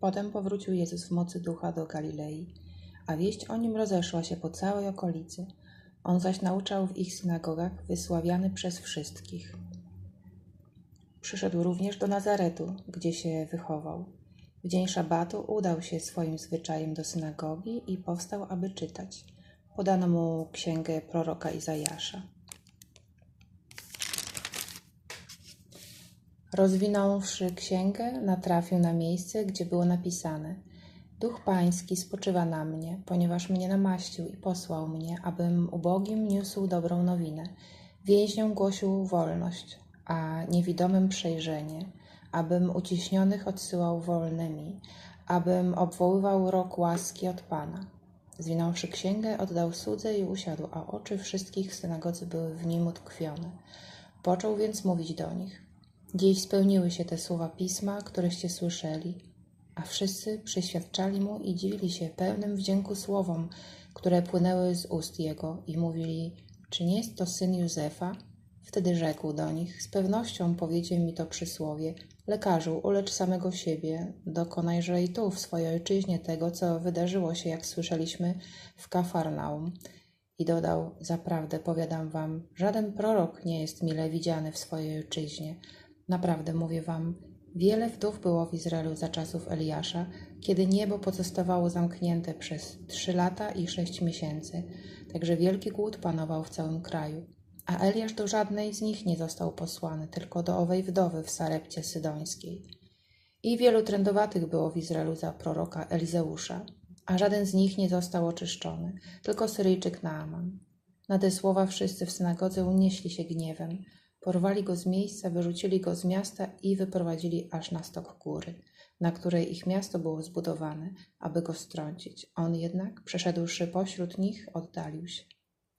Potem powrócił Jezus w mocy ducha do Galilei, a wieść o nim rozeszła się po całej okolicy. On zaś nauczał w ich synagogach, wysławiany przez wszystkich. Przyszedł również do Nazaretu, gdzie się wychował. W dzień szabatu udał się swoim zwyczajem do synagogi i powstał, aby czytać. Podano mu księgę proroka Izajasza. Rozwinąwszy księgę, natrafił na miejsce, gdzie było napisane: Duch Pański spoczywa na mnie, ponieważ mnie namaścił i posłał mnie, abym ubogim niósł dobrą nowinę, więźniom głosił wolność, a niewidomym przejrzenie, abym uciśnionych odsyłał wolnymi, abym obwoływał rok łaski od Pana. Zwinąwszy księgę, oddał słudze i usiadł, a oczy wszystkich w synagodze były w nim utkwione. Począł więc mówić do nich. Dziś spełniły się te słowa pisma, któreście słyszeli. A wszyscy przyświadczali mu i dziwili się pełnym wdzięku słowom, które płynęły z ust jego i mówili, czy nie jest to syn Józefa? Wtedy rzekł do nich, z pewnością powiecie mi to przysłowie, lekarzu, ulecz samego siebie, dokonajże i tu w swojej ojczyźnie tego, co wydarzyło się, jak słyszeliśmy w Kafarnaum. I dodał, zaprawdę powiadam wam, żaden prorok nie jest mile widziany w swojej ojczyźnie. Naprawdę mówię wam, wiele wdów było w Izraelu za czasów Eliasza, kiedy niebo pozostawało zamknięte przez trzy lata i sześć miesięcy, także wielki głód panował w całym kraju. A Eliasz do żadnej z nich nie został posłany, tylko do owej wdowy w Sarepcie Sydońskiej. I wielu trędowatych było w Izraelu za proroka Elizeusza, a żaden z nich nie został oczyszczony, tylko Syryjczyk Naaman. Na te słowa wszyscy w synagodze unieśli się gniewem, porwali go z miejsca, wyrzucili go z miasta i wyprowadzili aż na stok góry, na której ich miasto było zbudowane, aby go strącić. On jednak, przeszedłszy pośród nich, oddalił się.